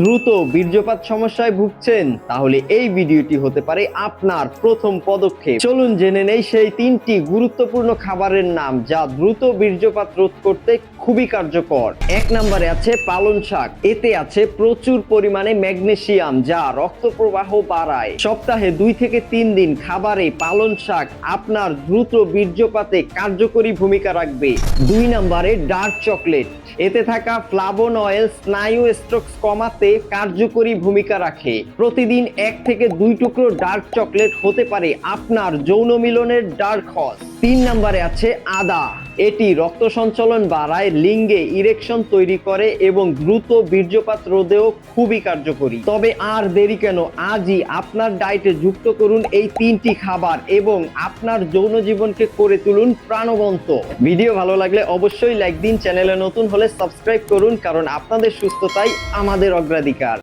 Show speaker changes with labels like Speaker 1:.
Speaker 1: দ্রুত বীর্যপাত সমস্যায় ভুগছেন, তাহলে এই ভিডিওটি হতে পারে আপনার প্রথম পদক্ষেপ। চলুন জেনে নেই সেই তিনটি গুরুত্বপূর্ণ খাবারের নাম, যা দ্রুত বীর্যপাত রোধ করতে খুবই কার্যকর। এক নম্বরে আছে পালন শাক। এতে আছে প্রচুর পরিমাণে ম্যাগনেসিয়াম, যা রক্ত প্রবাহ বাড়ায়। সপ্তাহে দুই থেকে তিন দিন খাবারে পালন শাক আপনার দ্রুত বীর্যপাতে কার্যকরী ভূমিকা রাখবে। দুই নম্বরে ডার্ক চকলেট। এতে থাকা ফ্লাভোনয়েল স্নায়ু স্ট্রোকস কমাতে কার্যকরী ভূমিকা রাখে। প্রতিদিন এক থেকে দুই টুকরো ডার্ক চকলেট হতে পারে আপনার যৌন মিলনের ডার্ক হস তিন নম্বরে আছে আদা। এটি রক্ত সঞ্চালন বাড়ায়, লিঙ্গে ইরেকশন তৈরি করে এবং দ্রুত বীর্যপাত রোধেও খুবই কার্যকরী। তবে আর দেরি কেন? আজই আপনার ডায়েটে যুক্ত করুন এই তিনটি খাবার এবং আপনার যৌন জীবনকে করে তুলুন প্রাণবন্ত। ভিডিও ভালো লাগলে অবশ্যই লাইক দিন, চ্যানেলে নতুন হলে সাবস্ক্রাইব করুন, কারণ আপনাদের সুস্থতাই আমাদের অগ্রাধিকার।